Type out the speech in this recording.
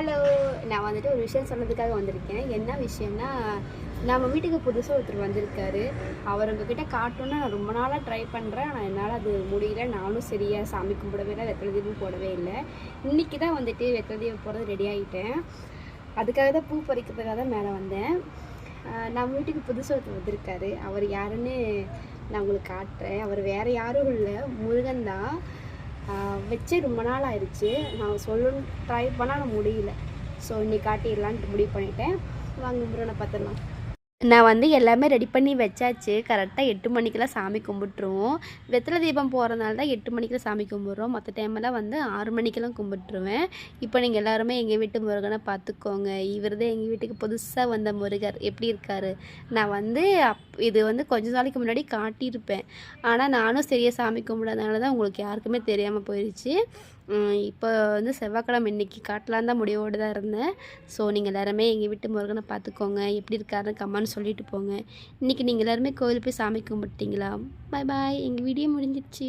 Hello நான் வந்துட்டு ஒரு விஷயம் சொன்னதுக்காக வந்திருக்கேன். என்ன விஷயம்னா நம்ம வீட்டுக்கு புதுசாக ஒருத்தர் வந்திருக்காரு. அவர் உங்ககிட்ட காட்டணும்னு நான் ரொம்ப நாளாக ட்ரை பண்ணுறேன் ஆனால் என்னால் அது முடியல. நானும் சரியாக சாமி கும்பிடவே இல்லை வெத்தலை தீபம் போடவே இல்லை. இன்றைக்கி தான் வந்துட்டு வெத்தலை தீபம் போடுறது ரெடி ஆகிட்டேன் அதுக்காக தான் பூ பறிக்கிறதுக்காக தான் மேலே வந்தேன். நம்ம வீட்டுக்கு புதுசாக ஒருத்தர் வந்திருக்காரு. அவர் யாருன்னு நான் உங்களுக்கு காட்டுறேன். அவர் வேறு யாரும் இல்லை. முருகன் தான். வச்சே ரொம்ப நாள் ஆயிடுச்சு நான் சொல்லணும்னு ட்ரை பண்ணால் முடியல. ஸோ இன்னைக்கு காட்டிடலான்ட்டு முடிவு பண்ணிட்டேன். வாங்க முருகனை பார்த்துடலாம். நான் வந்து எல்லாமே ரெடி பண்ணி வச்சாச்சு. கரெக்டாக எட்டு மணிக்கெல்லாம் சாமி கும்பிட்ருவோம் வெத்தலை தீபம் போகிறதுனால தான் எட்டு மணிக்கெல்லாம் சாமி கும்பிட்றோம். மற்ற டைமெல்லாம் வந்து ஆறு மணிக்கெல்லாம் கும்பிட்ருவேன் இப்போ நீங்கள் எல்லாருமே எங்கள் வீட்டு முருகனை பார்த்துக்கோங்க. இவர் தான் எங்கள் வீட்டுக்கு புதுசாக வந்த முருகர். எப்படி இருக்காரு? நான் வந்து அப் இது வந்து கொஞ்ச நாளைக்கு முன்னாடி காட்டியிருப்பேன். ஆனால் நானும் சரியாக சாமி கும்பிடாதனால தான் உங்களுக்கு யாருக்குமே தெரியாமல் போயிடுச்சு இப்போ வந்து செவ்வாய்க்கிழமை இன்னைக்கு காட்டலாம் தான் முடிவோடு தான் இருந்தேன். ஸோ நீங்கள் எல்லாருமே எங்கள் வீட்டு முருகனை பார்த்துக்கோங்க. எப்படி இருக்காருன்னு கம்மான்னு சொல்லிட்டு போங்க. இன்றைக்கி நீங்கள் எல்லாருமே கோவில் போய் சாமி கும்பிட்டீங்களா பாய் பாய் எங்கள் வீடியோ முடிஞ்சிடுச்சு.